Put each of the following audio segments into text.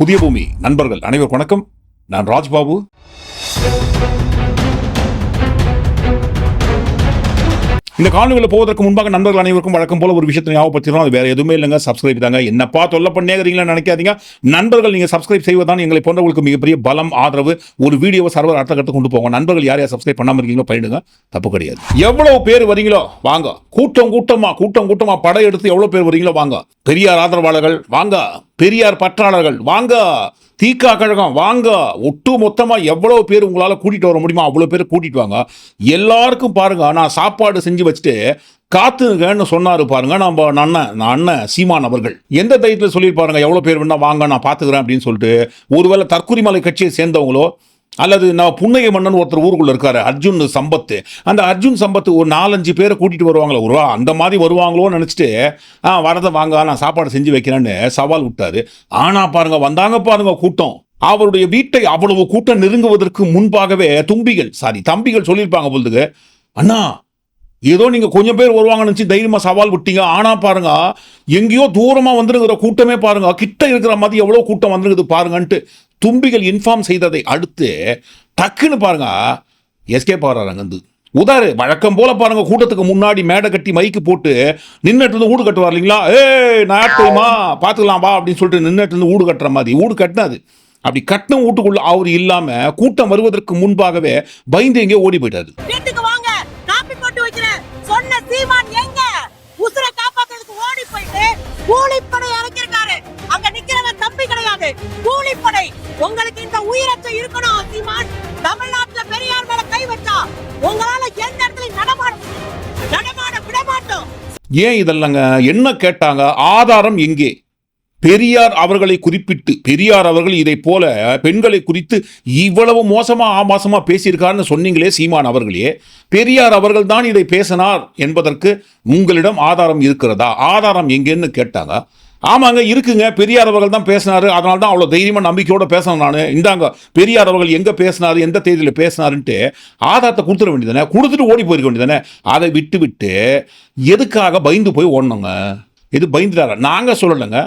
புதிய பூமி நண்பர்கள் அனைவருக்கும் வணக்கம். நான் ராஜ்பாபு. இந்த காணொலியில் போவதற்கு முன்பாக நண்பர்கள் அனைவருக்கும் வழக்கம் போல ஒரு விஷயத்தை ஞாபகப்படுத்திடும் அது வேற எதுவுமே இல்லைங்க. சப்ஸ்கிரைப் தாங்க. என்னப்பா தொல்ல பண்ணேங்கிறீங்களா நினைக்காதீங்க. நண்பர்கள் நீங்கள் சப்ஸ்கிரைப் செய்வதான் எங்களை போன்றவங்களுக்கு மிகப்பெரிய பலம் ஆதரவு. ஒரு வீடியோவை சர்வர் அடுத்த கட்டு கொண்டு போங்க. நண்பர்கள் யார் யார் சப்ஸ்கிரைப் பண்ணாமல் இருக்கீங்களோ பண்ணிடுங்க தப்பு கிடையாது. எவ்வளவு பேர் வரீங்களோ வாங்க. கூட்டம் கூட்டமா கூட்டம் கூட்டமா படையெடுத்து எடுத்து எவ்வளவு பேர் வரீங்களோ வாங்க. பெரியார் ஆதரவாளர்கள் வாங்க. பெரியார் பற்றாளர்கள் வாங்க. தீக்கா கழகம் வாங்க ஒட்டு மொத்தமாக எவ்வளோ பேர் உங்களால் கூட்டிகிட்டு வர முடியுமோ அவ்வளோ பேர் கூட்டிகிட்டு வாங்க. எல்லாருக்கும் பாருங்க நான் சாப்பாடு செஞ்சு வச்சுட்டு காத்துங்கன்னு சொன்னார் பாருங்க நம்ம அண்ணன் நான் அண்ணன் சீமான் அவர்கள். எந்த தைரியத்தில் சொல்லியிருப்பாருங்க எவ்வளோ பேர் வேணா வாங்க நான் பார்த்துக்கிறேன் அப்படின்னு சொல்லிட்டு. ஒருவேளை தற்குறிமலை கட்சியை சேர்ந்தவங்களோ அல்லது நான் புன்னகை மன்னன் ஒருத்தர் ஊருக்குள்ளே இருக்காரு அர்ஜுன் சம்பத்து. அந்த அர்ஜுன் சம்பத்து ஒரு நாலஞ்சு பேரை கூட்டிகிட்டு வருவாங்களே ஒருவா அந்த மாதிரி வருவாங்களோன்னு நினச்சிட்டு ஆ வரதை வாங்க நான் சாப்பாடு செஞ்சு வைக்கிறேன்னு சவால் விட்டாரு. ஆனா பாருங்க வந்தாங்க பாருங்க கூட்டம். அவருடைய வீட்டை அவ்வளவு கூட்டம் நெருங்குவதற்கு முன்பாகவே தும்பிகள் சாரி தம்பிகள் சொல்லியிருப்பாங்க பொழுதுக்கு அண்ணா ஏதோ நீங்கள் கொஞ்சம் பேர் வருவாங்கன்னு நினச்சி தைரியமாக சவால் விட்டீங்க. ஆனால் பாருங்க எங்கேயோ தூரமாக வந்துருங்கிற கூட்டமே பாருங்க கிட்ட இருக்கிற மாதிரி எவ்வளோ கூட்டம் வந்துருக்குது பாருங்கன்ட்டு தும்பிகள் இன்ஃபார்ம் செய்ததை அடுத்து டக்குன்னு பாருங்க எஸ்கேப் ஆகிறாங்க அங்கேருந்து. உதாரு வழக்கம் போல பாருங்க கூட்டத்துக்கு முன்னாடி மேடை கட்டி மைக்கு போட்டு நின்னுட்டு இருந்து ஊடு கட்டுவார் இல்லைங்களா? ஏய் நான் பார்த்துக்கலாம் வா அப்படின்னு சொல்லிட்டு நின்றுட்டு இருந்து ஊடு கட்டுற மாதிரி. ஊடு கட்டினது அப்படி கட்டின வீட்டுக்குள்ள அவர் இல்லாம கூட்டம் வருவதற்கு முன்பாகவே பயந்து எங்கேயோ ஓடி போயிட்டாரு. வாங்க. தம்பி கிடையாது. கூலிப்படை. உங்களுக்கு இந்த உயிரச்சம் இருக்கணும் சீமான். தமிழ்நாட்டுல பெரியார் மேல கை வச்சா உங்களால எந்த இடத்துலயும் நடமாட நடமாட விட மாட்டோம் ஏன் இதெல்லாங்க? என்ன கேட்டாங்க? ஆதாரம் எங்கே? பெரியார் அவர்களை குறிப்பிட்டு பெரியார் அவர்கள் இதை போல பெண்களை குறித்து இவ்வளவு மோசமா ஆபாசமா பேசியிருக்காருன்னு சொன்னீங்களே சீமான் அவர்களே. பெரியார் அவர்கள் தான் இதை பேசினார் என்பதற்கு உங்களிடம் ஆதாரம் இருக்கிறதா? ஆதாரம் எங்கேன்னு கேட்டாங்க. ஆமாங்க இருக்குங்க. பெரியார் அவர்கள் தான் பேசினார். அதனால தான் அவ்வளோ தைரியமாக நம்பிக்கையோடு பேசணும் நான். இந்தாங்க பெரியார் அவர்கள் எங்கே பேசினாரு எந்த தேதியில் பேசினாருன்ட்டு ஆதாரத்தை கொடுத்துட வேண்டியதானே கொடுத்துட்டு ஓடி போயிருக்க வேண்டியதானே அதை விட்டு விட்டு எதுக்காக பயந்து போய் ஓடணுங்க? இது பயந்துட்டாரா? நாங்கள் சொல்லலைங்க.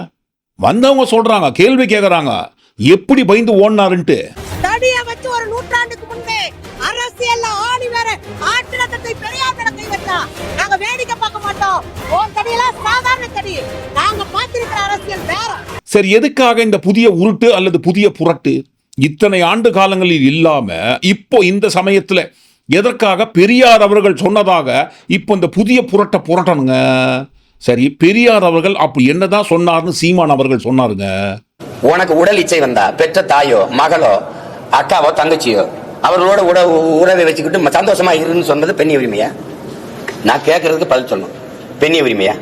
வந்தவங்க சொல்கிறாங்க கேள்வி கேட்குறாங்க எப்படி பயந்து ஓடினாருன்ட்டு. தடிய வச்சு ஒரு நூற்றாண்டுக்கு முன்பே அரசியல்ல ஆணி வேற ஆற்றினத்தை பெரியார் கை வச்சா நாங்க வேடிக்கை பார்க்க மாட்டோம். உன் தடியெல்லாம் சாதாரண தடி. நாங்க பார்த்திருக்கிற அரசியல் வேற. சரி எதுக்காக இந்த புதிய உருட்டு அல்லது புதிய புரட்டு? இத்தனை ஆண்டு காலங்களில் இல்லாம இப்போ இந்த சமயத்துல எதற்காக பெரியார் அவர்கள் சொன்னதாக இப்போ இந்த புதிய புரட்டை புரட்டணுங்க? சரி பெரியார் அவர்கள் அப்படி என்னதான் சொன்னார்னு சீமான் அவர்கள் சொன்னாருங்க. உனக்கு உடல் இச்சை வந்தா பெற்ற தாயோ மகளோ அக்காவோ தங்கச்சியோ அவர்களோட உட உறவை வச்சுக்கிட்டு சந்தோஷமா இருன்னு சொன்னது பெண்ணிய உரிமையா? நான் கேட்கறதுக்கு பதில் சொல்லணும். பெண்ணிய உரிமையா?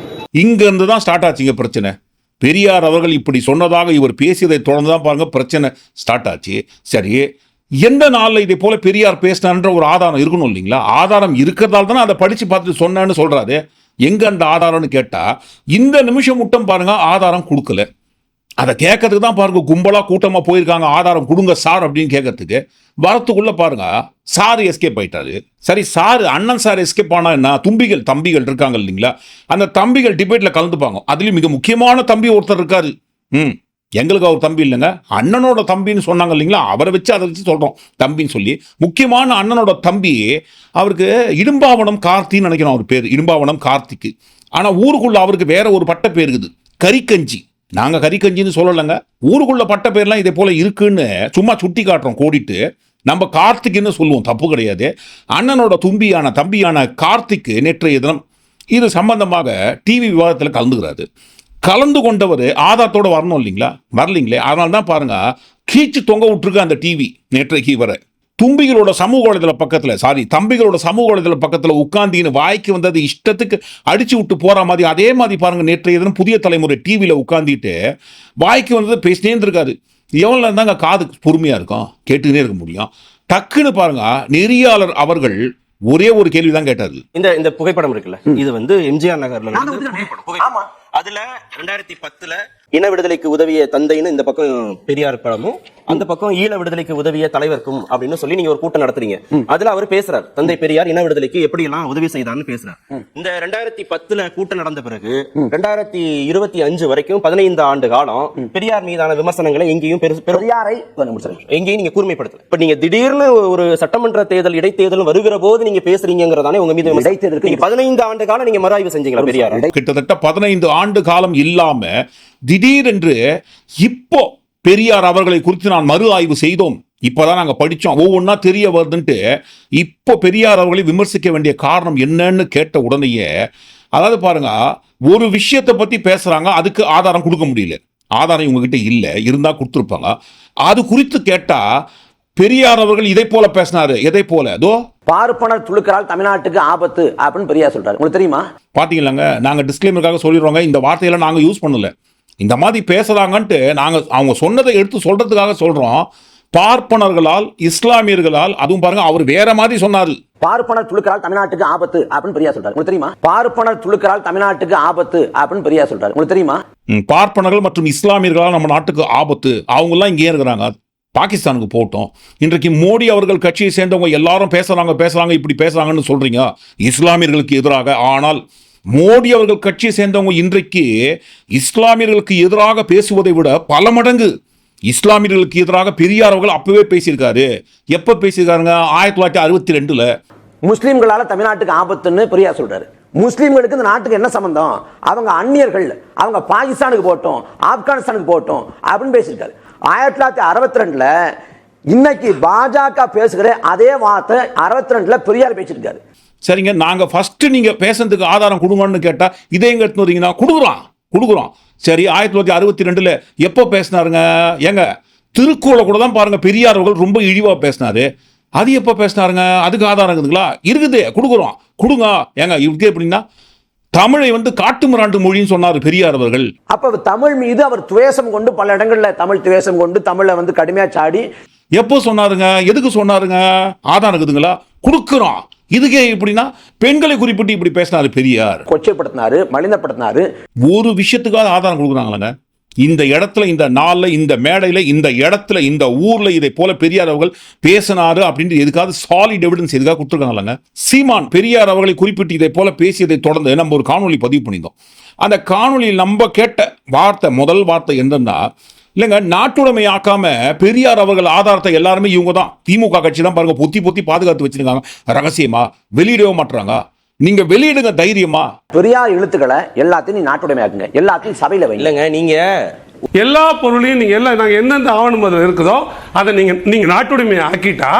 இங்க இருந்து தான் ஸ்டார்ட் ஆச்சுங்க பிரச்சனை. பெரியார் அவர்கள் இப்படி சொன்னதாக இவர் பேசியதை தொடர்ந்து தான் பாருங்க பிரச்சனை ஸ்டார்ட் ஆச்சு. சரி எந்த நாளில் இதை போல பெரியார் பேசினான்ற ஒரு ஆதாரம் இருக்கணும் இல்லைங்களா? ஆதாரம் இருக்கிறதால தானே அதை படித்து பார்த்துட்டு சொன்னேன்னு சொல்கிறாரு எங்கே அந்த ஆதாரம்னு கேட்டால் இந்த நிமிஷம் மட்டும் பாருங்கள் ஆதாரம் கொடுக்கல. அதை கேட்கறதுக்கு தான் பாருங்க கும்பலாக கூட்டமாக போயிருக்காங்க ஆதாரம் கொடுங்க சார் அப்படின்னு கேட்கறதுக்கு வரத்துக்குள்ளே பாருங்க சார் எஸ்கேப் ஆயிட்டாரு. சரி சார் அண்ணன் சார் எஸ்கேப் ஆனால் என்ன? தும்பிகள் தம்பிகள் இருக்காங்க இல்லைங்களா? அந்த தம்பிகள் டிபேட்ல கலந்துப்பாங்க. அதுலேயும் மிக முக்கியமான தம்பி ஒருத்தர் இருக்காரு. ம் எங்களுக்கு அவர் தம்பி இல்லைங்க. அண்ணனோட தம்பின்னு சொன்னாங்க இல்லைங்களா? அவரை வச்சு அதை வச்சு சொல்கிறோம் தம்பின்னு சொல்லி. முக்கியமான அண்ணனோட தம்பி அவருக்கு இடும்பாவனம் கார்த்தின்னு நினைக்கிறோம் அவர் பேர் இடும்பாவனம் கார்த்திக்கு. ஆனால் ஊருக்குள்ள அவருக்கு வேற ஒரு பட்ட பேர் இருக்குது நாங்கள் நாங்க கரிக்கஞ்சின்னு சொல்லலைங்க. ஊருக்குள்ள பட்ட பேர்லாம் இதே போல் இருக்குன்னு சும்மா சுட்டி காட்டுறோம் கோடிட்டு. நம்ம கார்த்திக்னு சொல்லுவோம் தப்பு கிடையாது. அண்ணனோட தும்பியான தம்பியான கார்த்திக் நேற்றைய தினம் இது சம்பந்தமாக டிவி விவாதத்தில் கலந்துக்கிறாரு. கலந்து கொண்டவர் ஆதாரத்தோடு வரணும் இல்லைங்களா? வரலிங்களே. அதனால தான் பாருங்கள் கீச்சு தொங்க விட்டுருக்கு அந்த டிவி நேற்றைக்கு வரை தும்பிகளோட சமூக வலைதள பக்கத்தில் சாரி தம்பிகளோட சமூக வலைதள பக்கத்தில் உட்காந்தின்னு வாய்க்கு வந்தது இஷ்டத்துக்கு அடிச்சு விட்டு போற மாதிரி அதே மாதிரி பாருங்க நேற்றைய தினம் புதிய தலைமுறை டிவியில் உட்காந்துட்டு வாய்க்கு வந்தது பேசினே இருந்திருக்காரு. எவ்வளோ தாங்க காது பொறுமையா இருக்கும்? கேட்டுக்கினே இருக்க முடியும். டக்குன்னு பாருங்க நெறியாளர் அவர்கள் ஒரே ஒரு கேள்வி தான் கேட்டாரு இந்த இந்த புகைப்படம் இருக்குல்ல இது வந்து எம்ஜிஆர் நகர்ல. அதுல ரெண்டாயிரத்தி பத்துல இன விடுதலைக்கு உதவிய தந்தைன்னு இந்த பக்கம் பெரியார் படமும் அந்த பக்கம் ஈழ விடுதலைக்கு உதவிய தலைவர்க்கும் அப்படின்னு சொல்லி நீங்க ஒரு கூட்டம் நடத்துறீங்க. அதுல அவர் பேசுறார் தந்தை பெரியார் இன விடுதலைக்கு எப்படி எல்லாம் உதவி செய்தார்னு பேசுறார். இந்த ரெண்டாயிரத்தி பத்துல கூட்டம் நடந்த பிறகு ரெண்டாயிரத்தி இருபத்தி அஞ்சு வரைக்கும் பதினைந்து ஆண்டு காலம் பெரியார் மீதான விமர்சனங்களை எங்கேயும் பெரியாரை. எங்கேயும் நீங்க கூர்மைப்படுத்தல. இப்ப நீங்க திடீர்னு ஒரு சட்டமன்ற தேர்தல் இடைத்தேர்தல் வருகிற போது நீங்க பேசுறீங்கிறதானே உங்க மீது நீங்க பதினைந்து ஆண்டு காலம் நீங்க மறுஆய்வு செஞ்சீங்களா பெரியார்? கிட்டத்தட்ட பதினைந்து ஆண்டு காலம் இல்லாம திடீரென்று இப்போ பெரியார் அவர்களை குறித்து நான் மறு ஆய்வு செய்தோம். இப்பதான் நாங்க படிச்சோம். ஒவ்வொன்றா தெரிய வருதுன்ட்டு இப்போ பெரியார் அவர்களை விமர்சிக்க வேண்டிய காரணம் என்னன்னு கேட்ட உடனேயே அதாவது பாருங்க ஒரு விஷயத்தை பத்தி பேசுறாங்க அதுக்கு ஆதாரம் கொடுக்க முடியல. ஆதாரம் இவங்ககிட்ட இல்ல இருந்தா கொடுத்துருப்பாங்க. அது குறித்து கேட்டா பெரியார் அவர்கள் இதை போல பேசினாரு. எதை போல? அதோ பார்ப்பனர் துளுக்கரால் தமிழ்நாட்டுக்கு ஆபத்து அப்படின்னு பெரியார் சொல்றாரு. உங்களுக்கு தெரியுமா? பாத்தீங்களாங்க? நாங்க டிஸ்க்ளைமருக்காக சொல்லிடுறோங்க. இந்த வார்த்தையெல்லாம் நாங்க யூஸ் பண்ணல. இந்த மாதிரி பேசுறாங்கன்ட்டு நாங்க அவங்க சொன்னதை எடுத்து சொல்றதுக்காக சொல்றோம். பார்ப்பனர்களால் இஸ்லாமியர்களால் அதுவும் பாருங்க அவர் வேற மாதிரி சொன்னாரு. பார்ப்பனர் துளுக்கரால் தமிழ்நாட்டுக்கு ஆபத்து அப்படின்னு பெரியார் சொல்றாரு. உங்களுக்கு தெரியுமா? பார்ப்பனர் துளுக்கரால் தமிழ்நாட்டுக்கு ஆபத்து அப்படின்னு பெரியார் சொல்றாரு. உங்களுக்கு தெரியுமா? பார்ப்பனர்கள் மற்றும் இஸ்லாமியர்களால் நம்ம நாட்டுக்கு ஆபத்து. அவங்கெல்லாம் இங்கே இருக்கிறாங்க. பாகிஸ்தானுக்கு போட்டோம். இன்றைக்கு மோடி அவர்கள் கட்சியை சேர்ந்தவங்க எல்லாரும் பேசுறாங்க பேசுறாங்க இப்படி பேசுறாங்கன்னு சொல்றீங்க. இஸ்லாமியர்களுக்கு எதிராக. ஆனால் மோடி அவர்கள் கட்சியை சேர்ந்தவங்க இன்றைக்கு இஸ்லாமியர்களுக்கு எதிராக பேசுவதை விட பல மடங்கு இஸ்லாமியர்களுக்கு எதிராக பெரியார் அவர்கள் அப்பவே பேசியிருக்காரு. எப்ப பேசியிருக்காருங்க? ஆயிரத்தி தொள்ளாயிரத்தி அறுபத்தி ரெண்டுல. முஸ்லீம்களால் தமிழ்நாட்டுக்கு ஆபத்துன்னு பெரியார் சொல்றாரு. முஸ்லீம்களுக்கு இந்த நாட்டுக்கு என்ன சம்மந்தம் அவங்க அந்நியர்கள் அவங்க பாகிஸ்தானுக்கு போட்டோம் ஆப்கானிஸ்தானுக்கு போட்டோம் அப்படின்னு பேசியிருக்காரு. ஆயிரத்தி தொள்ளாயிரத்தி அறுபத்தி ரெண்டுல இன்னைக்கு பாஜக பேசுகிற அதே வார்த்தை அறுபத்தி ரெண்டுல பெரியார் பேசியிருக்காரு. சரிங்க நாங்க ஃபர்ஸ்ட் நீங்க பேசுறதுக்கு ஆதாரம் கொடுங்கன்னு கேட்டா இதே எங்க எடுத்துன்னு வரீங்கன்னா கொடுக்குறோம் கொடுக்குறோம். சரி ஆயிரத்தி தொள்ளாயிரத்தி அறுபத்தி ரெண்டுல எப்போ பேசினாருங்க? ஏங்க திருக்குறளை கூட தான் பாருங்க பெரியார் அவர்கள் ரொம்ப இழிவா பேசினாரு. அது எப்போ பேசினாருங்க? அதுக்கு ஆதாரம் இருக்குதுங்களா? இருக்குது கொடுக்குறோம். கொடுங்க. ஏங்க இதுக்கு எப்படின்னா தமிழை வந்து காட்டு மிராண்டு மொழின்னு சொன்னார் பெரியார் அவர்கள். அப்ப தமிழ் மீது அவர் துவேஷம் கொண்டு பல இடங்கள்ல தமிழ் துவேஷம் கொண்டு தமிழை வந்து கடுமையா சாடி எப்போ சொன்னாருங்க? எதுக்கு சொன்னாருங்க? ஆதாரம் இருக்குதுங்களா? கொடுக்குறோம். இதுக்கே இப்படின்னா பெண்களை குறிப்பிட்டு இப்படி பேசினாரு பெரியார். கொச்சைப்படுத்தினாரு மலினப்படுத்தினாரு. ஒரு விஷயத்துக்காக ஆதாரம் கொடுக்குறாங்களாங்க. இந்த இடத்துல இந்த நாள்ல இந்த மேடையில இந்த இடத்துல இந்த ஊர்ல இதை போல பெரியார் அவர்கள் பேசினாரு அப்படின்ட்டு எதுக்காவது சாலிட் எவிடன்ஸ் எதுக்காக கொடுத்துருக்காங்களாங்க? சீமான் பெரியார் அவர்களை குறிப்பிட்டு இதை போல பேசியதை தொடர்ந்து நம்ம ஒரு காணொளி பதிவு பண்ணியிருந்தோம். அந்த காணொளியில் நம்ம கேட்ட வார்த்தை முதல் வார்த்தை என்னன்னா இல்லைங்க நாட்டுடைமை ஆக்காம பெரியார் அவர்கள் ஆதாரத்தை எல்லாருமே இவங்க தான் திமுக கட்சி தான் பாருங்க பொத்தி பொத்தி பாதுகாத்து வச்சிருக்காங்க. ரகசியமா? வெளியிடவே மாட்டுறாங்க நீங்க வெளியிடுங்க தைரியமா? பெரியார் எழுத்துக்களை எல்லாத்தையும் நீ நாட்டுடைமையாக்குங்க. எல்லாத்தையும் சபையில வைங்க. இல்லங்க நீங்க எல்லா பொருளையும் நீங்க எல்லாம் நாங்க எந்தெந்த ஆவணம் அதில் இருக்குதோ அதை நீங்க நீங்க நாட்டுடைமை ஆக்கிட்டா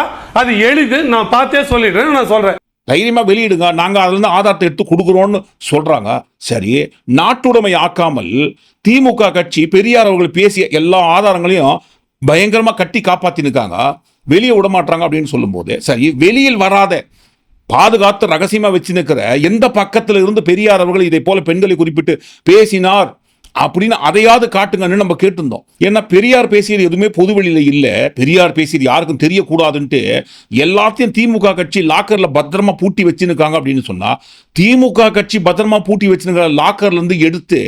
அது எளிது. நான் பார்த்தே சொல்லிடுறேன் நான் சொல்றேன். தைரியமாக வெளியிடுங்க. நாங்கள் அதில் இருந்து ஆதாரத்தை எடுத்து கொடுக்குறோன்னு சொல்கிறாங்க சரி நாட்டுடைமை ஆக்காமல் திமுக கட்சி பெரியார் அவர்கள் பேசிய எல்லா ஆதாரங்களையும் பயங்கரமாக கட்டி காப்பாற்றினுக்காங்க வெளியே விட மாட்டாங்க அப்படின்னு சொல்லும்போது சரி வெளியில் வராத பாதுகாத்து ரகசியமாக வச்சு நிற்கிற எந்த பக்கத்தில் இருந்து பெரியார் அவர்கள் இதை போல பெண்களை குறிப்பிட்டு பேசினார்? அப்படின்னு அதையாவது காட்டுங்கன்னு நம்ம கேட்டிருந்தோம். ஏன்னா பெரியார் பேசியது எதுவுமே பொதுவெளியில் இல்லை. பெரியார் பேசியது யாருக்கும் தெரியக்கூடாதுன்ட்டு எல்லாத்தையும் திமுக கட்சி லாக்கரில் பத்திரமா பூட்டி வச்சுருக்காங்க அப்படின்னு சொன்னால் திமுக கட்சி பத்திரமா பூட்டி வச்சுருக்கிற லாக்கர்லேருந்து எடுத்து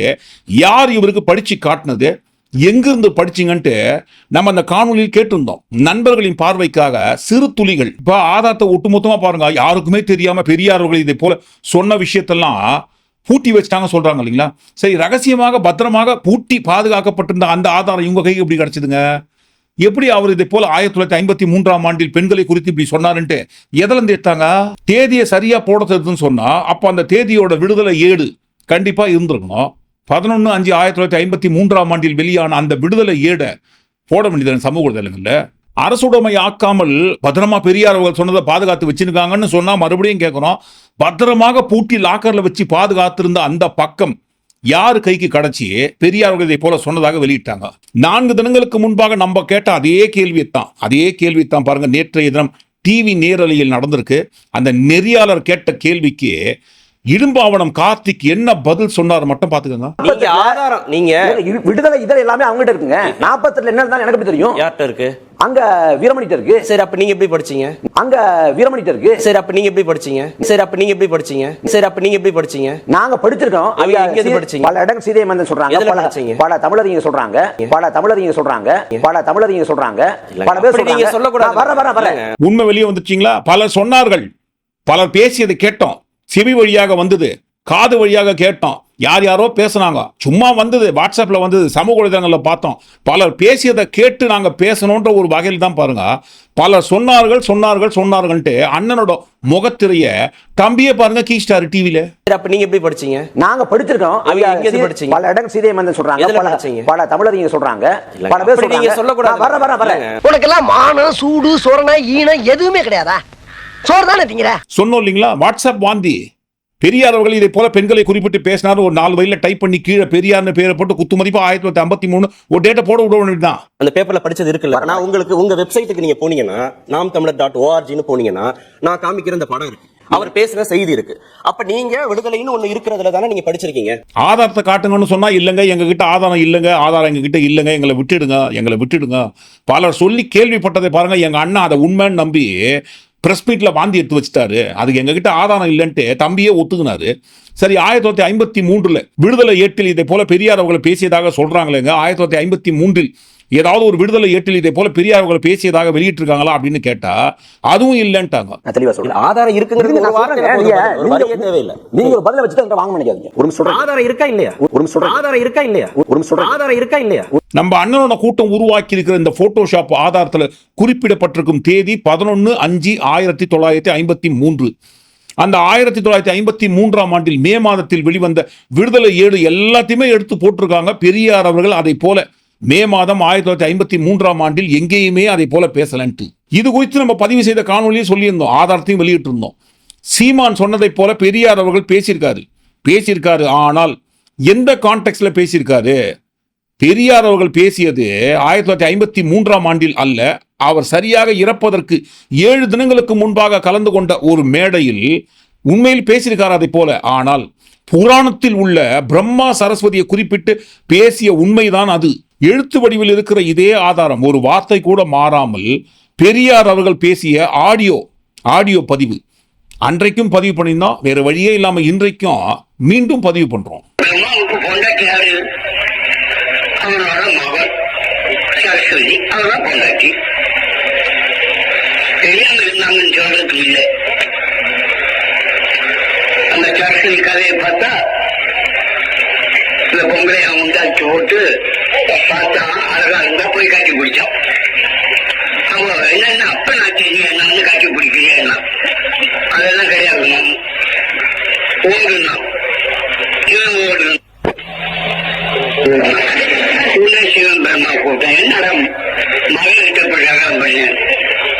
யார் இவருக்கு படித்து காட்டினது எங்கிருந்து படிச்சிங்கன்ட்டு நம்ம அந்த காணொலியில் கேட்டிருந்தோம். நண்பர்களின் பார்வைக்காக சிறு துளிகள். இப்போ ஆதாரத்தை ஒட்டுமொத்தமாக பாருங்க. யாருக்குமே தெரியாமல் பெரியார்கள் இதை போல சொன்ன விஷயத்தெல்லாம் பூட்டி வச்சிட்டாங்க சொல்கிறாங்க இல்லைங்களா? சரி ரகசியமாக பத்திரமாக பூட்டி பாதுகாக்கப்பட்டிருந்த அந்த ஆதாரம் இவங்க கைக்கு எப்படி கிடச்சிதுங்க? எப்படி அவர் இதை போல ஆயிரத்தி தொள்ளாயிரத்தி ஐம்பத்தி மூன்றாம் ஆண்டில் பெண்களை குறித்து இப்படி சொன்னாருன்ட்டு எதிலிருந்து எடுத்தாங்க? தேதியை சரியாக போட தெரியுதுன்னு சொன்னால் அப்போ அந்த தேதியோட விடுதலை ஏடு கண்டிப்பாக இருந்திருக்கணும். பதினொன்று அஞ்சு ஆயிரத்தி தொள்ளாயிரத்தி ஐம்பத்தி மூன்றாம் ஆண்டில் வெளியான அந்த விடுதலை ஏடை போட வேண்டியது சமூக ஊடகங்கள்ல அரசுடைமை ஆக்காமல் பத்திரமா பெரியார் அவர்கள் சொன்னதை பாதுகாத்து வச்சிருக்காங்கன்னு சொன்னா மறுபடியும் கேட்கிறோம் பத்திரமாக பூட்டி லாக்கர்ல வச்சு பாதுகாத்திருந்த அந்த பக்கம் யார் கைக்கு கிடைச்சி பெரியார் அவர்கள் இதை போல சொன்னதாக வெளியிட்டாங்க. நான்கு தினங்களுக்கு முன்பாக நம்ம கேட்ட அதே கேள்வியைத்தான். அதே கேள்வியைத்தான் பாருங்க. நேற்றைய தினம் டிவி நேரலையில் நடந்திருக்கு. அந்த நெறியாளர் கேட்ட கேள்விக்கு இடும்பாவனம் கார்த்திக் என்ன பதில் சொன்னார் மட்டும் பாத்துக்கோங்க நீங்க ஆதாரம் நீங்க விடுதலை இதழ் எல்லாமே அவங்ககிட்ட இருக்குங்க. நாற்பத்தெட்டுல என்ன இருந்தாலும் எனக்கு தெரியும்? யார்கிட்ட இருக்கு? அங்க வீரமணிட்ட இருக்கு. சரி அப்ப நீங்க எப்படி படிச்சீங்க? அங்க வீரமணிட்ட இருக்கு. சரி அப்ப நீங்க எப்படி படிச்சீங்க? சரி அப்ப நீங்க எப்படி படிச்சீங்க? சரி அப்ப நீங்க எப்படி படிச்சீங்க? நாங்க படிச்சிருக்கோம். ஐயா, எங்க இருந்து படிச்சீங்க? பல இடம் சீதை மந்தன் சொல்றாங்க. பல? பல தமிழறிஞங்க சொல்றாங்க. பல தமிழறிஞங்க சொல்றாங்க. பல தமிழறிஞங்க சொல்றாங்க. பல பேர் நீங்க சொல்லக்கூடாது. வர வர வர. உண்மை வெளியே வந்துச்சுங்களா பலர் சொன்னார்கள். பலர் பேசியதை கேட்டோம். செவி வழியாக வந்தது. காது வழியாக கேட்டோம். யார் யாரோ பேசுனாங்க. சும்மா வந்தது. வாட்ஸ்அப்ல வந்தது. சமூக வலைதளங்களில் பார்த்தோம். பலர் பேசியதை கேட்டு நாங்க பேசணுன்ற ஒரு வகையில் தான் பாருங்க. பலர் சொன்னார்கள் சொன்னார்கள் சொன்னார்கள்ட்டு அண்ணனோட முகத்திரைய தம்பியே பாருங்க கீஸ்டார் டிவில. சரி அப்ப நீங்க எப்படி படிச்சீங்க? நாங்க படிச்சிருக்கோம். படிச்சீங்க? பல இடம் சீதை மந்தன் சொல்றாங்க. பல தமிழறிஞங்க சொல்றாங்க. பல பேர் நீங்க சொல்லக்கூடாது. வர வர வர. உனக்கெல்லாம் மானம் சூடு சொரணை ஈனம் எதுவுமே கிடையாதா? சோறு தானே திங்கிற? சொன்னோம் இல்லைங்களா? வாட்ஸ்அப் வாந்தி. பெரியார் அவர்கள் இதை போல பெண்களை குறிப்பிட்டு பேசினார். ஒரு நாலு வயல டைப் பண்ணி கீழே பெரியார்னு பேரை போட்டு குத்து மதிப்பா ஆயிரத்தி தொள்ளாயிரத்தி ஐம்பத்தி மூணு. ஒரு டேட்டா போட விட வேண்டியதுதான் அந்த பேப்பர்ல படிச்சது இருக்குல்ல. நான் உங்களுக்கு உங்க வெப்சைட்டுக்கு நீங்க போனீங்கன்னா நாம் தமிழர் டாட் ஓஆர்ஜின்னு போனீங்கன்னா நான் காமிக்கிற இந்த படம் இருக்கு. அவர் பேசுற செய்தி இருக்கு. அப்ப நீங்க விடுதலைன்னு ஒண்ணு இருக்கிறதுல தானே நீங்க படிச்சிருக்கீங்க? ஆதாரத்தை காட்டுங்கன்னு சொன்னா இல்லைங்க. எங்க கிட்ட ஆதாரம் இல்லைங்க. ஆதாரம் எங்க கிட்ட இல்லைங்க. எங்களை விட்டுடுங்க. எங்களை விட்டுடுங்க. பலர் சொல்லி கேள்விப்பட்டதை பாருங்க. எங்க அண்ணா அதை உண்மைன்னு நம்பி ப்ரெஸ் மீட்டில் வாந்தி எடுத்து வச்சுட்டாரு. அதுக்கு எங்ககிட்ட ஆதாரம் இல்லைன்ட்டு தம்பியே ஒத்துக்கினாரு. சரி ஆயிரத்தி தொள்ளாயிரத்தி ஐம்பத்தி மூன்றில் விடுதலை ஏட்டில் இதை போல பெரியார் அவர்கள் பேசியதாக சொல்கிறாங்களேங்க ஆயிரத்தி தொள்ளாயிரத்தி ஐம்பத்தி மூன்றில் ஏதாவது ஒரு விடுதலை ஏட்டில் இதை போல பெரியார் அவர்கள் பேசியதாக வெளியிட்டிருக்காங்களா அப்படின்னு கேட்டா அதுவும் இல்லைன்ட்டாங்க. தெளிவா சொல்றேன். ஆதாரம் நீங்க-. ஒரு நீங்க- வரியே தேவையில்லை. நீங்க ஒரு பதில வச்சுட்டு வாங்க நினைக்காதீங்க. ஒரு நிமிஷம் சொல்றேன். ஆதாரம் இருக்கா இல்லையா? ஒரு சொல்றேன். ஆதாரம் இருக்கா இல்லையா? ஒரு நிமிஷம் சொல்றேன். ஆதாரம் இருக்கா இல்லையா? நம்ம அண்ணனோட கூட்டம் உருவாக்கி இருக்கிற இந்த போட்டோஷாப் ஆதாரத்தில் குறிப்பிடப்பட்டிருக்கும் தேதி பதினொன்று அஞ்சு ஆயிரத்தி தொள்ளாயிரத்தி ஐம்பத்தி மூன்று. அந்த ஆயிரத்தி தொள்ளாயிரத்தி ஐம்பத்தி மூன்றாம் ஆண்டில் மே மாதத்தில் வெளிவந்த விடுதலை ஏடு எல்லாத்தையுமே எடுத்து போட்டிருக்காங்க. பெரியார் அவர்கள் அதை போல மே மாதம் ஆயிரத்தி தொள்ளாயிரத்தி ஐம்பத்தி மூன்றாம் ஆண்டில் எங்கேயுமே அதை போல பேசலன்ட்டு. இது குறித்து நம்ம பதிவு செய்த காணொலியும் சொல்லியிருந்தோம் ஆதாரத்தையும் வெளியிட்டிருந்தோம். சீமான் சொன்னதைப் போல பெரியார் அவர்கள் பேசியிருக்காரு. பேசியிருக்காரு ஆனால் எந்த கான்டெக்ட்ல பேசியிருக்காரு? பெரியார் அவர்கள் பேசியது ஆயிரத்தி தொள்ளாயிரத்தி ஐம்பத்தி மூன்றாம் ஆண்டில் அல்ல அவர் சரியாக இறப்பதற்கு ஏழு தினங்களுக்கு முன்பாக கலந்து கொண்ட ஒரு மேடையில் உண்மையில் பேசியிருக்கார் அதை போல. ஆனால் புராணத்தில் உள்ள பிரம்மா சரஸ்வதியை குறிப்பிட்டு பேசிய உண்மைதான் அது. எழுத்து வடிவில் இருக்கிற இதே ஆதாரம். ஒரு வார்த்தை கூட மாறாமல் பெரியார் அவர்கள் பேசிய ஆடியோ ஆடியோ பதிவு. அன்றைக்கும் பதிவு பண்ணியிருந்தோம் வேற வழியே இல்லாம இன்றைக்கும் மீண்டும் பதிவு பண்றோம். பிரம்மாவுக்கு பொண்டாட்டி சொல்றதுக்கு இல்லை மகள் சரஸ்வதி அவதான் பொண்டாட்டி தெரியாம இருந்தாங்கன்னு சொல்றதுக்கு இல்லை அந்த கதையை பார்த்தா இந்த பொம்பளை அவன் உண்டாச்சு போட்டு பார்த்தா அழகா இருந்தா போய் காட்டி பிடிச்சான் அவங்க என்னென்ன அப்ப நான் தெரியும் என்னன்னு கட்டி பிடிக்கிறேன்னா அதெல்லாம் கிடையாது ஓடுனா இவன் ஓடுனா உன்னை சிவன் பிரம்மா கூட்டம் என்னடா மகன் இஷ்டப்பட்டாங்க பையன்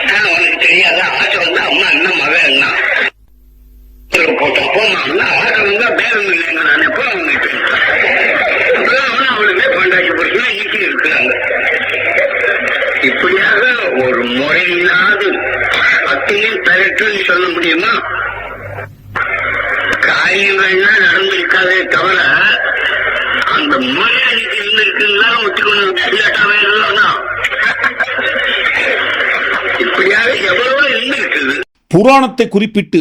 ஆனா உனக்கு தெரியாத ஆசை வந்து அம்மா என்ன மகன் என்ன போட்டோம் போமா ஆசை வந்தா பேரம் இல்லைங்க நான் எப்போ அவனுக்கு அப்பதான் அவன் அவளுக்கு பண்டாக்கி போட்டு இருக்கிறாங்க இப்படியாக ஒரு முறையில்லாது பத்தியும் பெறட்டுன்னு சொல்ல முடியுமா? காரியங்கள்னா நடந்திருக்காதே தவிர அந்த மரியாதைக்கு இருந்திருக்குன்னா ஒத்துக்கணும். இல்லாட்டாவே இல்லைன்னா இப்படியாக எவ்வளவோ இருந்திருக்குது. புராணத்தை குறிப்பிட்டு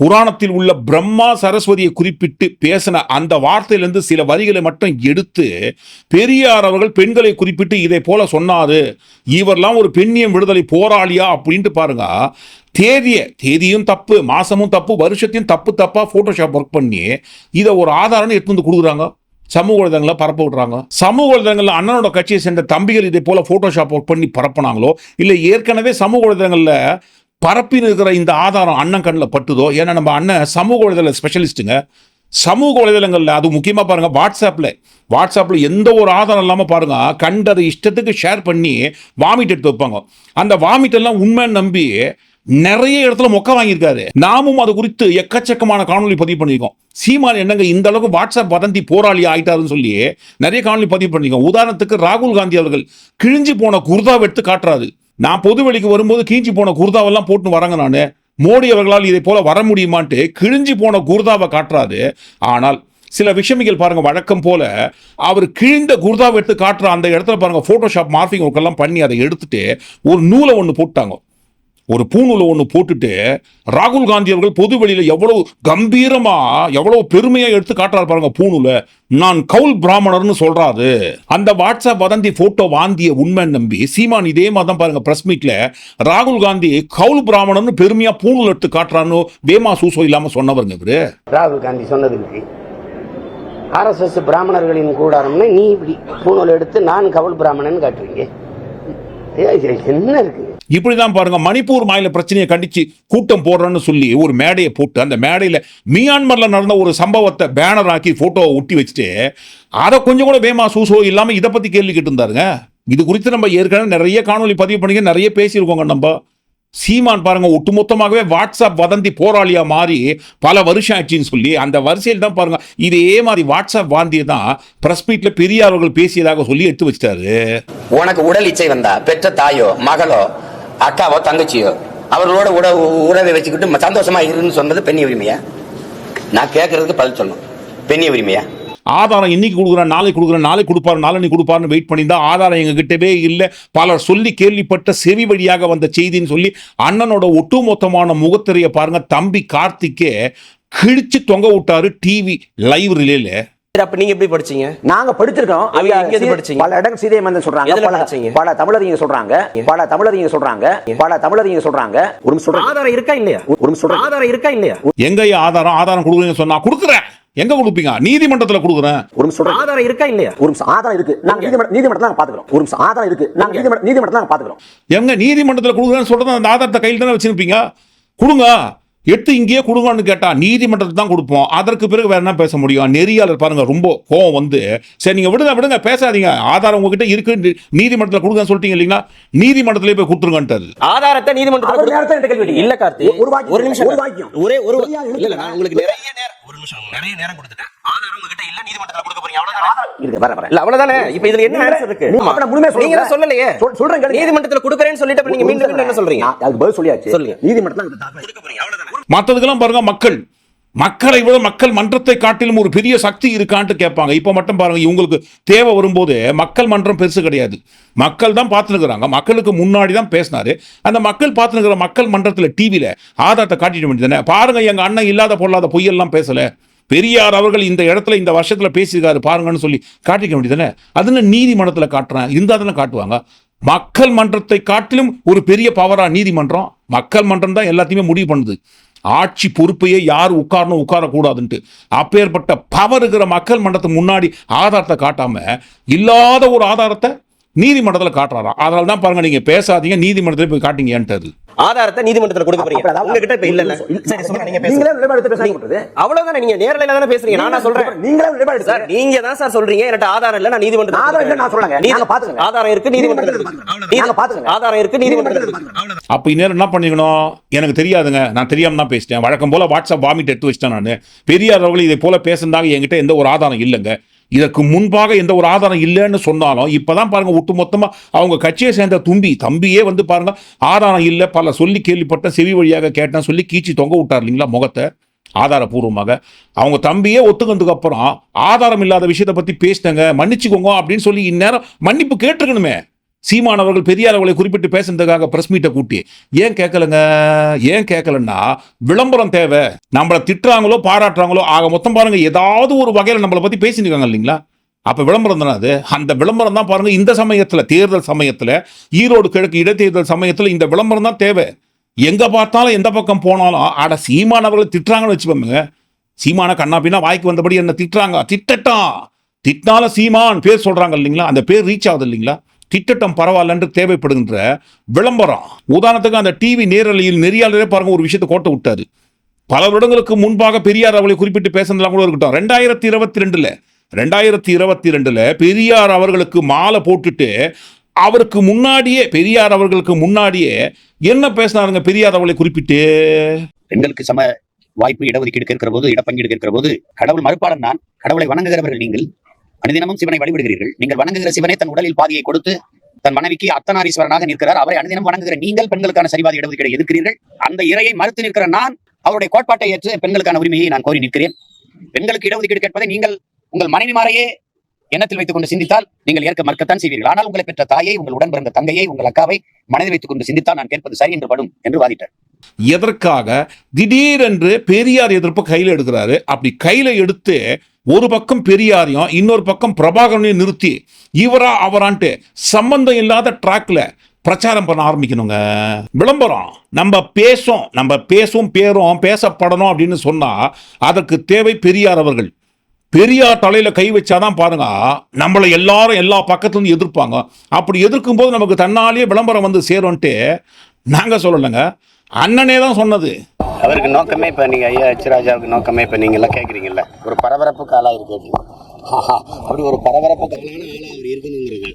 புராணத்தில் உள்ள பிரம்மா சரஸ்வதியை குறிப்பிட்டு பேசின அந்த வார்த்தையிலிருந்து சில வரிகளை மட்டும் எடுத்து பெரியார் அவர்கள் பெண்களை குறிப்பிட்டு இதை போல சொன்னாரு. இவர்லாம் ஒரு பெண்ணியம் விடுதலை போராளியா அப்படின்ட்டு பாருங்க. தேதியை தேதியும் தப்பு மாசமும் தப்பு வருஷத்தையும் தப்பு தப்பா போட்டோஷாப் ஒர்க் பண்ணி இதை ஒரு ஆதாரம் எடுத்து வந்து கொடுக்குறாங்க. சமூக வலைதளங்களை பரப்ப விடுறாங்க. சமூக வலைதளங்களில் அண்ணனோட கட்சியை சேர்ந்த தம்பிகள் இதை போல ஃபோட்டோஷாப் ஒர்க் பண்ணி பரப்புனாங்களோ இல்லை ஏற்கனவே சமூக வலைதளங்களில் பரப்பின்னு இருக்கிற இந்த ஆதாரம் அண்ணன் கண்ணில் பட்டுதோ? ஏன்னா நம்ம அண்ணன் சமூக வலைதள ஸ்பெஷலிஸ்ட்டுங்க சமூக வலைதளங்களில் அது முக்கியமாக பாருங்கள் வாட்ஸ்அப்பில் வாட்ஸ்அப்பில் எந்த ஒரு ஆதாரம் இல்லாமல் பாருங்கள் கண்டதை இஷ்டத்துக்கு ஷேர் பண்ணி வாமிட் எடுத்து வைப்பாங்க. அந்த வாமிட்டெல்லாம் உண்மைன்னு நம்பி நிறைய இடத்துல மொக்க வாங்கியிருக்காரு. நாமும் அது குறித்து எக்கச்சக்கமான காணொலி பதிவு பண்ணியிருக்கோம். சீமான் என்னங்க இந்த அளவுக்கு வாட்ஸ்அப் வதந்தி போராளி ஆயிட்டாருன்னு சொல்லி நிறைய காணொலி பதிவு பண்ணியிருக்கோம். உதாரணத்துக்கு ராகுல் காந்தி அவர்கள் கிழிஞ்சு போன குர்தாவை எடுத்து காட்டுறாரு. நான் பொது வெளிக்கு வரும்போது கீஞ்சி போன குர்தாவெல்லாம் போட்டு வராங்க நான். மோடி அவர்களால் இதை போல வர முடியுமான்ட்டு கிழிஞ்சு போன குர்தாவை காட்டுறாரு. ஆனால் சில விஷமிகள் பாருங்க வழக்கம் போல அவர் கிழிந்த குர்தாவை எடுத்து காட்டுற அந்த இடத்துல பாருங்க போட்டோஷாப் மார்பிங் ஒர்க்கெல்லாம் பண்ணி அதை எடுத்துட்டு ஒரு நூலை ஒன்று போட்டாங்க. ஒரு பூநூலை ஒன்று போட்டுட்டு ராகுல் காந்தி அவர்கள் பொது வெளியில் எவ்வளவு கம்பீரமா எவ்வளவு பெருமையா எடுத்து காட்டுறாரு பாருங்க பூநூலை நான் கவுல் பிராமணர்னு சொல்றாரு. அந்த வாட்ஸ்அப் வதந்தி போட்டோ வாந்திய உண்மை நம்பி சீமான் இதே மாதிரி தான் பாருங்க பிரஸ் மீட்ல ராகுல் காந்தி கவுல் பிராமணர்னு பெருமையா பூநூல் எடுத்து காட்டுறான்னு வேமா சூசோ இல்லாம சொன்னவருங்க இவரு. ராகுல் காந்தி சொன்னதுக்கு ஆர்எஸ்எஸ் பிராமணர்களின் கூடாரம்னு நீ இப்படி பூணூல் எடுத்து நான் கவுல் பிராமணன் காட்டுறீங்க. என்ன இருக்குது இப்படி தான் இப்படிதான் பாருங்க மணிப்பூர் மாநில பிரச்சனையை கண்டிச்சு கூட்டம் போடுறேன்னு சொல்லி ஒரு மேடையை போட்டு அந்த மேடையில மியான்மர்ல நடந்த ஒரு சம்பவத்தை பேனர் ஆக்கி ஃபோட்டோவை ஒட்டி வச்சுட்டு அதை கொஞ்சம் கூட வேமா சூசோ இல்லாம இதை பத்தி கேள்வி கேட்டு இருந்தாருங்க இது குறித்து நம்ம ஏற்கனவே நிறைய காணொளி பதிவு பண்ணிக்க நிறைய பேசியிருக்கோங்க நம்ம. சீமான் பாருங்க ஒட்டுமொத்தமாகவே வாட்ஸ்அப் வதந்தி போராளியா மாறி பல வருஷம் ஆச்சுன்னு சொல்லி அந்த வரிசையில் தான் பாருங்க இதே மாதிரி வாட்ஸ்அப் வாந்தியை தான் பிரஸ் மீட்ல பெரியார் அவர்கள் பேசியதாக சொல்லி எடுத்து வச்சிட்டாரு. உனக்கு உடல் இச்சை வந்தா பெற்ற தாயோ மகளோ அக்காவோ தங்கச்சியோ அவர்களோட உட உறவை வச்சுக்கிட்டு சந்தோஷமா இருன்னு சொன்னது பெண்ணிய உரிமையா? நான் கேட்கறதுக்கு பதில் சொல்லணும். பெண்ணிய உரிமையா? ஆதாரம் இன்னைக்கு கொடுக்குறேன் நாளைக்கு கொடுக்குறேன் நாளைக்கு கொடுப்பாரு நாளைக்கு கொடுப்பாருன்னு வெயிட் பண்ணியிருந்தா ஆதாரம் எங்ககிட்டவே இல்லை. பலர் சொல்லி கேள்விப்பட்ட செவி வழியாக வந்த செய்தின்னு சொல்லி அண்ணனோட ஒட்டுமொத்தமான முகத்திரையை பாருங்க. தம்பி கார்த்திக்கே கிழிச்சு தொங்க விட்டாரு டிவி லைவ் ரிலேல அப்ப நீங்க எப்படி படிச்சீங்க? நாங்க படிச்சிருக்கோம். ஐயா, எங்க இருந்து படிச்சீங்க? பல இடம் சீதை மந்தன் சொல்றாங்க. பல படிச்சீங்க? பல தமிழறிஞர் சொல்றாங்க. பல தமிழறிஞர் சொல்றாங்க. பல தமிழறிஞர் சொல்றாங்க. ஒரு நிமிஷம் சொல்றேன். ஆதாரம் இருக்கா இல்லையா? ஒரு நிமிஷம் சொல்றேன். ஆதாரம் இருக்கா இல்லையா? எங்க ஆதாரம்? ஆதாரம் கொடுக்குறீங்கன்னு சொன்னா கொடுக்குறேன். எங்க கொடுப்பீங்க? நீதிமன்றத்துல கொடுக்குறேன். ஒரு நிமிஷம் ஆதாரம் இருக்கா இல்லையா? ஒரு நிமிஷம். ஆதாரம் இருக்கு. நாங்க நீதிமன்ற நீதிமன்றத்துல நாங்க பாத்துக்கிறோம். ஒரு நிமிஷம். ஆதாரம் இருக்கு. நாங்க நீதிமன்ற நீதிமன்றத்துல நாங்க பாத்துக்கிறோம். எங்க நீதிமன்றத்துல கொடுக்குறேன்னு சொல்றது அந்த ஆதாரத்தை கையில் தானே வச்சிருப்பீங்க? கொடுங்க. எடுத்து இங்கேயே கொடுங்கன்னு கேட்டா நீதிமன்றத்துக்கு தான் கொடுப்போம். அதற்கு பிறகு வேற என்ன பேச முடியும். நெறியாளர் பாருங்க ரொம்ப கோவம் வந்து சரி நீங்க விடுங்க விடுங்க பேசாதீங்க. ஆதாரம் உங்ககிட்ட இருக்கு நீதிமன்றத்துல கொடுங்கன்னு சொல்லிட்டீங்க இல்லைங்களா? நீதிமன்றத்திலே போய் கொடுத்துருங்கன்ட்டாரு. ஆதாரத்தை நீதிமன்றத்துல. இல்ல கார்த்தி. ஒரு நிமிஷம் ஒரு வாக்கியம். ஒரே ஒரு. இல்ல நான் உங்களுக்கு நிறைய நேரம். ஒரு நிமிஷம் நிறைய நேரம் கொடுத்துட்டேன். ஆதாரம் உங்ககிட்ட இல்ல நீதிமன்றத்துல கொடுக்க போறீங்க. அவ்வளவுதானே? இருக்கு. வர வர. இல்ல அவ்வளவுதானே? இப்ப இதுல என்ன ஆன்சர் இருக்கு. சொல்லுங்க. நீங்க தான் சொல்லலையே? சொல்- சொல்றேன். நீதிமன்றத்துல கொடுக்கறேன்னு சொல்லிட்டு நீங்க மீண்டும் மீண்டும் என்ன சொல்றீங்க? அதுக்கு பதில் சொல்லியாச்சு. சொல்லுங்க. நீதிமன்றத்துல கொடுக்க போறீங்க. மற்றதுக்கெல்லாம் பாருங்க மக்கள். மக்களை விட மக்கள் மன்றத்தை காட்டிலும் ஒரு பெரிய சக்தி இருக்கான்ட்டு கேட்பாங்க. இப்போ மட்டும் பாருங்க இவங்களுக்கு தேவை வரும்போது மக்கள் மன்றம் பெருசு கிடையாது. மக்கள் தான் பார்த்துருக்குறாங்க மக்களுக்கு முன்னாடி தான் பேசினாரு. அந்த மக்கள் பார்த்துருக்கிற மக்கள் மன்றத்தில் டிவியில் ஆதாரத்தை காட்டிட்டு வேண்டியதானே பாருங்க எங்கள் அண்ணன் இல்லாத பொல்லாத பொய்யெல்லாம் பேசலை. பெரியார் அவர்கள் இந்த இடத்துல இந்த வருஷத்துல பேசியிருக்காரு பாருங்கன்னு சொல்லி காட்டிக்க வேண்டியதானே அதுன்னு நீதிமன்றத்தில் காட்டுறேன் இருந்தால் தானே காட்டுவாங்க. மக்கள் மன்றத்தை காட்டிலும் ஒரு பெரிய பவராக நீதிமன்றம் மக்கள் மன்றம் தான் எல்லாத்தையுமே முடிவு பண்ணுது. ஆட்சி பொறுப்பையே யார் உட்காரணும் உட்காரக்கூடாதுன்ட்டு. அப்பேற்பட்ட பவர் இருக்கிற மக்கள் மன்றத்துக்கு முன்னாடி ஆதாரத்தை காட்டாமல் இல்லாத ஒரு ஆதாரத்தை நீதிமன்றத்தில் காட்டுறாராம். அதனால தான் பாருங்கள் நீங்கள் பேசாதீங்க நீதிமன்றத்தில் போய் காட்டுங்கன்றது. ஆதாரத்தை நீதிமன்றத்துல கொடுக்க போறீங்க. உங்ககிட்ட இப்ப இல்ல சரி சொல்லுங்க நீங்க நீங்களே பேசுங்க நிலைப்பாடு விட்டுறது. அவ்வளவுதானே நீங்க நேரலையில தானே பேசுறீங்க. நான் சொல்றேன். நீங்களே நிலைப்பாடு எடுத்து சார் நீங்க தான் சார் சொல்றீங்க. என்கிட்ட ஆதாரம் இல்ல நான் நீதிமன்றத்துல ஆதாரம் இல்ல நான். நீதி- நாங்க பாத்துக்கங்க. ஆதாரம் இருக்கு நீதிமன்றத்துல. நாங்க பாத்துக்கங்க. ஆதாரம் இருக்கு நீதிமன்றத்துல. அப்போ இந்நேரம் என்ன பண்ணிக்கணும்? எனக்கு தெரியாதுங்க. நான் தெரியாம தான் பேசிட்டேன். வழக்கம் போல வாட்ஸ்அப் வாமிட் எடுத்து வச்சிட்டேன் நான். பெரியார் அவர்கள் இதை போல பேசுனதாக என்கிட்ட எந்த ஒரு ஆதாரம் இல்லைங்க. இதற்கு முன்பாக எந்த ஒரு ஆதாரம் இல்லைன்னு சொன்னாலும் இப்பதான் பாருங்க ஒட்டுமொத்தமாக அவங்க கட்சியை சேர்ந்த தும்பி தம்பியே வந்து பாருங்க ஆதாரம் இல்லை பல சொல்லி கேள்விப்பட்ட செவி வழியாக கேட்டேன் சொல்லி கீச்சி தொங்க விட்டார் இல்லைங்களா முகத்தை ஆதாரபூர்வமாக. அவங்க தம்பியே ஒத்துக்கிறதுக்கு அப்புறம் ஆதாரம் இல்லாத விஷயத்தை பற்றி பேசிட்டங்க மன்னிச்சுக்கோங்க அப்படின்னு சொல்லி இந்நேரம் மன்னிப்பு கேட்டிருக்கணுமே. சீமான் அவர்கள் பெரியார் அவர்களை குறிப்பிட்டு பேசுனதுக்காக பிரஸ் மீட்டை கூட்டி ஏன் கேட்கலங்க ஏன் கேட்கலன்னா விளம்பரம் தேவை. நம்மளை திட்டுறாங்களோ பாராட்டுறாங்களோ ஆக மொத்தம் பாருங்க ஏதாவது ஒரு வகையில் நம்மளை பற்றி பேசியிருக்காங்க இல்லைங்களா? அப்போ விளம்பரம் தானே அது? அந்த விளம்பரம் தான் பாருங்கள் இந்த சமயத்தில் தேர்தல் சமயத்தில் ஈரோடு கிழக்கு இடைத்தேர்தல் சமயத்தில் இந்த விளம்பரம் தான் தேவை. எங்கே பார்த்தாலும் எந்த பக்கம் போனாலும் அட சீமான் அவர்களை திட்டுறாங்கன்னு வச்சுக்கோங்க. சீமான கண்ணா பின்னா வாய்க்கு வந்தபடி என்ன திட்டுறாங்க? திட்டட்டான் திட்டினாலும் சீமான் பேர் சொல்கிறாங்க இல்லைங்களா? அந்த பேர் ரீச் ஆகுது இல்லைங்களா? திட்டட்டம் பரவாயில்லன்று தேவைப்படுகின்ற விளம்பரம். உதாரணத்துக்கு அந்த டிவி நேரலையில் நெறியாளரே பாருங்க ஒரு விஷயத்தை கோட்டை விட்டாரு. பல வருடங்களுக்கு முன்பாக பெரியார் அவளை குறிப்பிட்டு பேசுனதுலாம் கூட இருக்கட்டும். ரெண்டாயிரத்தி இருபத்தி ரெண்டுல ரெண்டாயிரத்தி இருபத்தி ரெண்டுல பெரியார் அவர்களுக்கு மாலை போட்டுட்டு அவருக்கு முன்னாடியே பெரியார் அவர்களுக்கு முன்னாடியே என்ன பேசினாருங்க பெரியார் அவளை குறிப்பிட்டு? பெண்களுக்கு சம வாய்ப்பு இடஒதுக்கீடு இருக்கிற போது இடப்பங்கீடு இருக்கிற போது கடவுள் மறுப்பாளர் நான் கடவுளை வணங்குகிறவர்கள் நீங்கள். அனுதினமும் சிவனை வழிபடுகிறீர்கள். நீங்கள் வணங்குகிற சிவனை தன் உடலில் பாதியை கொடுத்து தன் மனைவிக்கு அத்தனாரீஸ்வரனாக நிற்கிறார். அவரை அனுதினம் வணங்குகிற நீங்கள் பெண்களுக்கான சரிபாதி இடஒதுக்கீடு எதிர்க்கிறீர்கள். அந்த இறையை மறுத்து நிற்கிற நான் அவருடைய கோட்பாட்டை ஏற்று பெண்களுக்கான உரிமையை நான் கோரி நிற்கிறேன். பெண்களுக்கு இடஒதுக்கீடு கேட்பதை நீங்கள் உங்கள் மனைவிமாரையே எண்ணத்தில் வைத்துக் கொண்டு சிந்தித்தால் நீங்கள் ஏற்க மறுக்கத்தான் செய்வீர்கள். ஆனால் உங்களை பெற்ற தாயை உங்கள் உடன் பிறந்த தங்கையை உங்கள் அக்காவை மனதில் வைத்துக் கொண்டு சிந்தித்தால் நான் கேட்பது சரி என்று படும் என்று வாதிட்டார். எதற்காக திடீரென்று பெரியார் எதிர்ப்பு கையில் எடுக்கிறாரு? அப்படி கையில எடுத்து ஒரு பக்கம் பெரியாரையும் இன்னொரு பக்கம் பிரபாகரனையும் நிறுத்தி இவரா அவரான்ட்டு சம்பந்தம் இல்லாத ட்ராக்ல பிரச்சாரம் பண்ண ஆரம்பிக்கணுங்க. விளம்பரம். நம்ம பேசும் நம்ம பேசும் பேரும் பேசப்படணும் அப்படின்னு சொன்னால் அதற்கு தேவை பெரியார் அவர்கள். பெரியார் தலையில் கை வச்சாதான் பாருங்க நம்மளை எல்லாரும் எல்லா பக்கத்துலேருந்து எதிர்ப்பாங்க. அப்படி எதிர்க்கும் போது நமக்கு தன்னாலேயே விளம்பரம் வந்து சேரும்ன்ட்டு நாங்கள் சொல்லலைங்க. அண்ணனே தான் சொன்னது. அவருக்கு நோக்கமே இப்ப நீங்க ஐயா எச் ராஜாவுக்கு நோக்கமே இப்ப நீங்க எல்லாம் கேக்குறீங்கல்ல? ஒரு பரபரப்பு காலா இருக்கு அப்படி ஒரு பரபரப்பு காலான ஆளா அவர் இருக்கணுங்கிறது.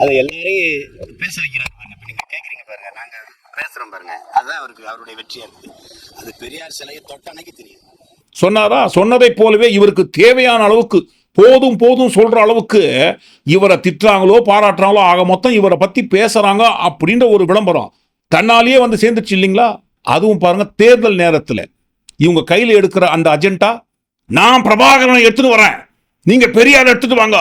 அதை எல்லாரையும் பேச வைக்கிறாரு பாருங்க. இப்ப நீங்க கேக்குறீங்க பாருங்க. நாங்க பேசுறோம் பாருங்க. அதுதான் அவருக்கு அவருடைய வெற்றியா இருக்கு. அது பெரியார் சிலையை தொட்ட அன்னைக்கு தெரியும். சொன்னாரா? சொன்னதைப் போலவே இவருக்கு தேவையான அளவுக்கு போதும் போதும் சொல்ற அளவுக்கு இவரை திட்டுறாங்களோ பாராட்டுறாங்களோ ஆக மொத்தம் இவரை பத்தி பேசுறாங்க அப்படின்ற ஒரு விளம்பரம். தன்னாலேயே வந்து சேர்ந்துச்சு இல்லைங்களா? அதுவும் பாருங்கள் தேர்தல் நேரத்தில். இவங்க கையில் எடுக்கிற அந்த அஜெண்டா நான் பிரபாகரனை எடுத்துகிட்டு வரேன். நீங்கள் பெரியார் எடுத்துட்டு வாங்க.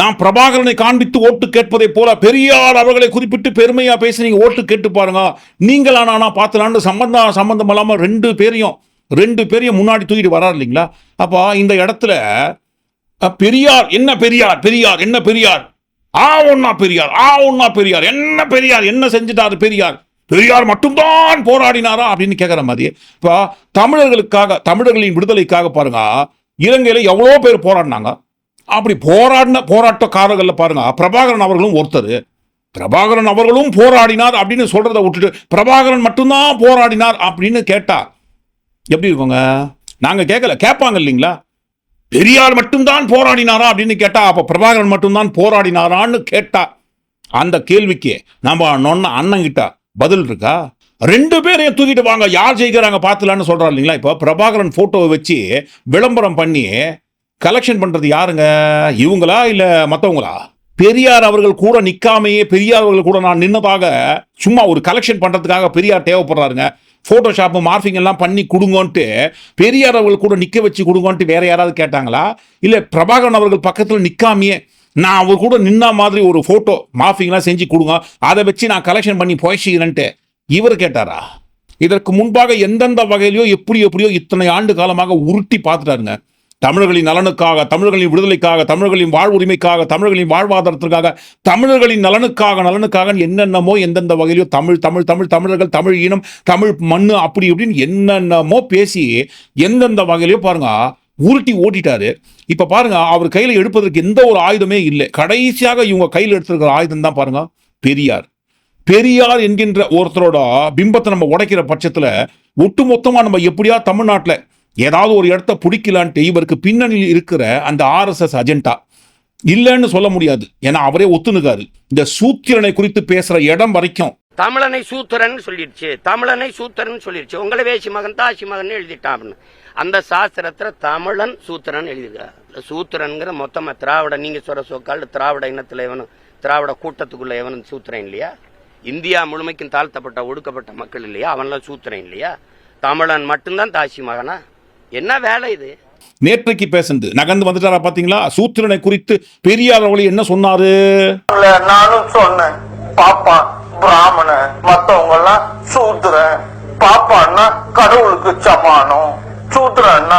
நான் பிரபாகரனை காண்பித்து ஓட்டு கேட்பதை போல பெரியார் அவர்களை குறிப்பிட்டு பெருமையாக பேசி நீங்கள் ஓட்டு கேட்டு பாருங்க. நீங்களா நானா பார்த்துலான்னு சம்பந்தம் சம்பந்தம் இல்லாமல் ரெண்டு பேரையும் ரெண்டு பேரையும் முன்னாடி தூக்கிட்டு வரார் இல்லைங்களா? அப்போ இந்த இடத்துல பெரியார் என்ன பெரியார் பெரியார் என்ன பெரியார்? ஆ ஒன்னா பெரியார் ஆ ஒன்னா பெரியார் என்ன பெரியார் என்ன செஞ்சுட்டாரு பெரியார்? பெரியார் மட்டும்தான் போராடினாரா அப்படின்னு கேட்குற மாதிரி. இப்போ தமிழர்களுக்காக தமிழர்களின் விடுதலைக்காக பாருங்க இலங்கையில் எவ்வளோ பேர் போராடினாங்க. அப்படி போராடின போராட்டக்காரர்களில் பாருங்க பிரபாகரன் அவர்களும் ஒருத்தர். பிரபாகரன் அவர்களும் போராடினார் அப்படின்னு சொல்கிறத விட்டுட்டு பிரபாகரன் மட்டும்தான் போராடினார் அப்படின்னு கேட்டா எப்படி இருக்குங்க? நாங்கள் கேட்கல கேட்பாங்க இல்லைங்களா? பெரியார் மட்டும்தான் போராடினாரா அப்படின்னு கேட்டா அப்ப பிரபாகரன் மட்டும்தான் போராடினாரான்னு கேட்டா அந்த கேள்விக்கு நம்ம நொன்ன அண்ணங்கிட்ட பதில் இருக்கா? ரெண்டு பேரையும் தூக்கிட்டு வாங்க. யார் ஜெயிக்கிறாங்க பார்த்துலான்னு சொல்றாரு இல்லைங்களா? இப்போ பிரபாகரன் ஃபோட்டோவை வச்சு விளம்பரம் பண்ணி கலெக்ஷன் பண்ணுறது யாருங்க? இவங்களா இல்லை மற்றவங்களா பெரியார் அவர்கள் கூட நிற்காமையே பெரியார் அவர்கள் கூட நான் நின்னதாக சும்மா ஒரு கலெக்ஷன் பண்ணுறதுக்காக பெரியார் தேவைப்படுறாருங்க. ஃபோட்டோஷாப்பு மார்ஃபிங் எல்லாம் பண்ணி கொடுங்கன்ட்டு பெரியார் அவர்கள் கூட நிற்க வச்சு கொடுங்கன்ட்டு வேற யாராவது கேட்டாங்களா? இல்லை பிரபாகரன் அவர்கள் பக்கத்தில் நிற்காமையே நான் அவர் கூட நின்ன மாதிரி ஒரு ஃபோட்டோ மாஃபிங்லாம் செஞ்சு கொடுங்க. அதை வச்சு நான் கலெக்ஷன் பண்ணி போய்ச்சிக்கிறேன்ட்டு இவர் கேட்டாரா? இதற்கு முன்பாக எந்தெந்த வகையிலையோ எப்படி எப்படியோ இத்தனை ஆண்டு காலமாக உருட்டி பார்த்துட்டாருங்க. தமிழர்களின் நலனுக்காக தமிழர்களின் விடுதலைக்காக தமிழர்களின் வாழ்வுரிமைக்காக தமிழர்களின் வாழ்வாதாரத்திற்காக தமிழர்களின் நலனுக்காக நலனுக்காக என்னென்னமோ எந்தெந்த வகையிலையோ தமிழ் தமிழ் தமிழ் தமிழர்கள் தமிழ் இனம் தமிழ் மண்ணு அப்படி இப்படின்னு என்னென்னமோ பேசி எந்தெந்த வகையிலையோ பாருங்கள் உருட்டி ஓட்டிட்டாரு. இப்போ பாருங்க அவர் கையில் எடுப்பதற்கு எந்த ஒரு ஆயுதமே இல்லை. கடைசியாக இவங்க கையில் எடுத்திருக்கிற ஆயுதம் தான் பாருங்க பெரியார். பெரியார் என்கின்ற ஒருத்தரோட பிம்பத்தை நம்ம உடைக்கிற பட்சத்தில் ஒட்டு மொத்தமாக நம்ம எப்படியா தமிழ்நாட்டில் ஏதாவது ஒரு இடத்த பிடிக்கலான்ட்டு இவருக்கு பின்னணியில் இருக்கிற அந்த ஆர்எஸ்எஸ் அஜெண்டா இல்லைன்னு சொல்ல முடியாது. ஏன்னா அவரே ஒத்துனுக்காரு இந்த சூத்திரனை குறித்து பேசுற இடம் வரைக்கும். தமிழனை சூத்திரன் சொல்லிடுச்சு. தமிழனை சூத்திரன் சொல்லிடுச்சு. உங்களை வேசி மகன் தாசி மகன் எழுதிட்டான் அப்படின்னு. அந்த சாஸ்திரத்துல தமிழன் சூத்திரன் எழுதியிருக்கார் சூத்திரன்கிற மொத்தமா திராவிட நீங்க சொல்ற சொக்கால் திராவிட இனத்துல எவனும் திராவிட கூட்டத்துக்குள்ள எவனும் சூத்திரன் இல்லையா? இந்தியா முழுமைக்கும் தாழ்த்தப்பட்ட ஒடுக்கப்பட்ட மக்கள் இல்லையா? அவன்லாம் சூத்திரன் இல்லையா? தமிழன் மட்டும்தான் தாசி மகனா? என்ன வேலை இது? நேற்றைக்கு பேசுனது நகர்ந்து வந்துட்டாரா பாத்தீங்களா? சூத்திரனை குறித்து பெரியார் அவர்கள் என்ன சொன்னாரு? நானும் சொன்னேன். பாப்பா பிராமண மத்தவங்க எல்லாம் சூத்திரன். பாப்பான்னா கடவுளுக்கு சமானம். சூத்திரன்னா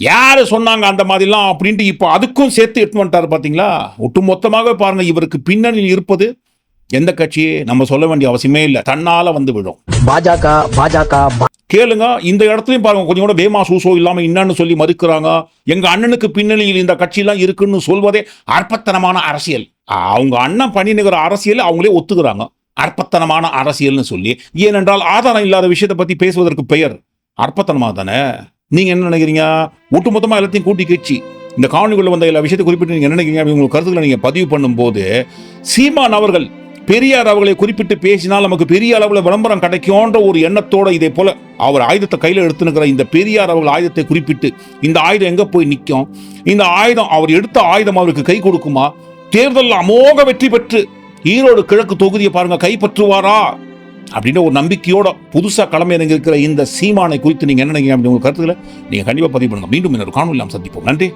யாரு சொன்னாங்க அந்த மாதிரிலாம் அப்படின்ட்டு இப்போ அதுக்கும் சேர்த்து எட்டு வந்துட்டாரு பாத்தீங்களா? ஒட்டுமொத்தமாக பாருங்க இவருக்கு பின்னணியில் இருப்பது எந்த கட்சி நம்ம சொல்ல வேண்டிய அவசியமே இல்லை. தன்னால வந்து விடும் பாஜக பாஜக கேளுங்க இந்த இடத்துலயும் பாருங்க கொஞ்சம் கூட வேமா சூசோ இல்லாம என்னன்னு சொல்லி மறுக்கிறாங்க. எங்க அண்ணனுக்கு பின்னணியில் இந்த கட்சியெல்லாம் இருக்குன்னு சொல்வதே அற்பத்தனமான அரசியல். அவங்க அண்ணன் பண்ணினுகிற அரசியல் அவங்களே ஒத்துக்கிறாங்க. அற்பத்தனமான அரசியல்னு சொல்லி. ஏனென்றால் ஆதாரம் இல்லாத விஷயத்தை பத்தி பேசுவதற்கு பெயர். அற்பத்தனமாக தானே? நீங்கள் என்ன நினைக்கிறீங்க? ஒட்டுமொத்தமாக எல்லாத்தையும் கூட்டி கட்சி இந்த காணொலிக்குள்ள வந்த எல்லா விஷயத்தை குறிப்பிட்டு நீங்கள் என்ன நினைக்கிறீங்க? அப்படி உங்க கருத்துக்களை நீங்கள் பதிவு பண்ணும்போது சீமான் அவர்கள் பெரியார் அவர்களை குறிப்பிட்டு பேசினால் நமக்கு பெரிய அளவில் விளம்பரம் கிடைக்கும்ன்ற ஒரு எண்ணத்தோட இதே போல அவர் ஆயுதத்தை கையில் எடுத்துனுக்கிற இந்த பெரியார் அவர்கள் ஆயுதத்தை குறிப்பிட்டு இந்த ஆயுதம் எங்கே போய் நிற்கும் இந்த ஆயுதம் அவர் எடுத்த ஆயுதம் அவருக்கு கை கொடுக்குமா? தேர்தலில் அமோக வெற்றி பெற்று ஈரோடு கிழக்கு தொகுதியை பாருங்க கைப்பற்றுவாரா? அப்படின்ற ஒரு நம்பிக்கையோட புதுசாக களம் இருக்கிற இந்த சீமானை குறித்து நீங்கள் என்ன நினைக்கிறீங்க அப்படி உங்கள் கருத்துக்களை நீங்கள் கண்டிப்பாக பதிவு பண்ணுங்க. மீண்டும் இன்னொரு காணொலி நாம் சந்திப்போம். நன்றி.